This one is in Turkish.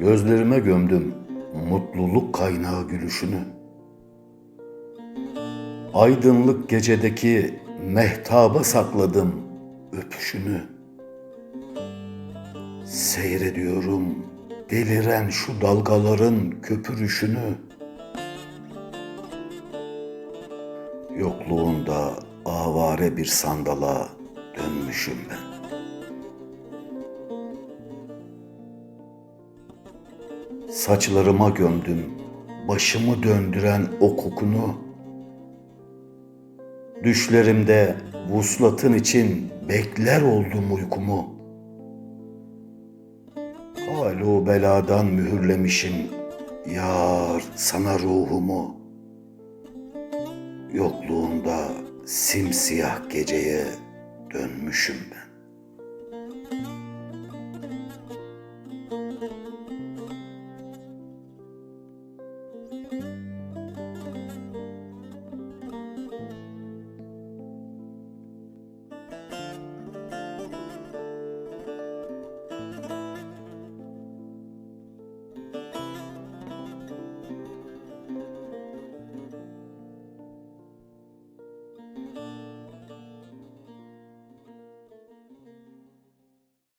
Gözlerime gömdüm mutluluk kaynağı gülüşünü. Aydınlık gecedeki mehtaba sakladım öpüşünü. Seyrediyorum deliren şu dalgaların köpürüşünü. Yokluğunda avare bir sandala dönmüşüm ben. Saçlarıma gömdüm başımı döndüren o kokunu. Düşlerimde vuslatın için bekler oldum uykumu. Halu beladan mühürlemişim yar sana ruhumu. Yokluğunda simsiyah geceye dönmüşüm ben.